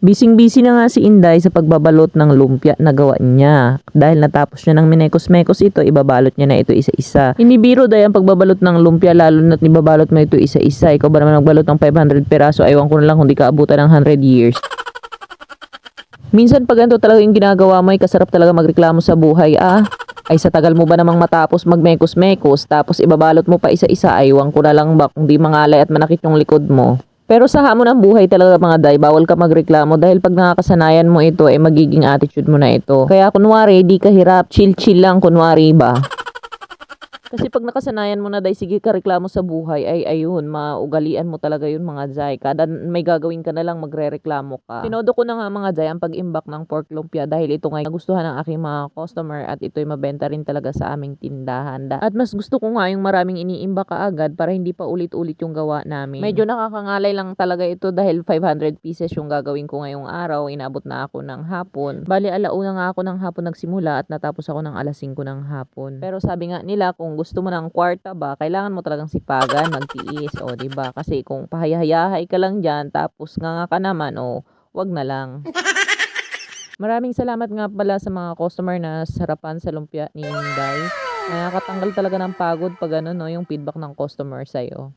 Bising-busy na nga si Inday sa pagbabalot ng lumpia na gawa niya. Dahil natapos niya ng minekos-mekos ito, ibabalot niya na ito isa-isa. Hindi biro dahil ang pagbabalot ng lumpia lalo na't ibabalot mo ito isa-isa. Ikaw ba naman nagbalot ng 500 peraso? Aywan ko na lang kung di ka abutan ng 100 years. Minsan pag ganito talaga yung ginagawa mo ay kasarap talaga magreklamo sa buhay ah. Ay sa tagal mo ba namang matapos magmekos-mekos tapos ibabalot mo pa isa-isa aywan ko na lang ba kung di mangalay at manakit yung likod mo. Pero sa hamon ng buhay talaga mga day, bawal ka magreklamo dahil pag nakakasanayan mo ito, ay magiging attitude mo na ito. Kaya kunwari, di ka hirap, chill-chill lang kunwari ba. Kasi pag nakasanayan mo na day, sige ka reklamo sa buhay, ay ayun, maugalian mo talaga yun mga jay. Kada may gagawin ka na lang, magre-reklamo ka. Tinodo ko na nga mga jay ang pag-imbak ng pork lumpia dahil ito nga nagustuhan ng aking mga customer at ito'y mabenta rin talaga sa aming tindahan. Da- At mas gusto ko nga yung maraming iniimbak kaagad para hindi pa ulit-ulit yung gawa namin. Medyo nakakangalay lang talaga ito dahil 500 pieces yung gagawin ko ngayong araw. Inabot na ako ng hapon. Bali, alauna nga ako ng hapon nagsimula at natapos ako ng alas 5 ng hapon. Pero sabi nga nila, kung gusto mo ng kwarta ba, kailangan mo talagang sipagan, magtiis, o, di ba? Kasi kung pahayahay ka lang dyan, tapos nga nga ka naman, o, wag na lang. Maraming salamat nga pala sa mga customer na sarapan sa lumpia ni Inday. Nakakatanggal talaga ng pagod pag ano, no, yung feedback ng customer sa'yo.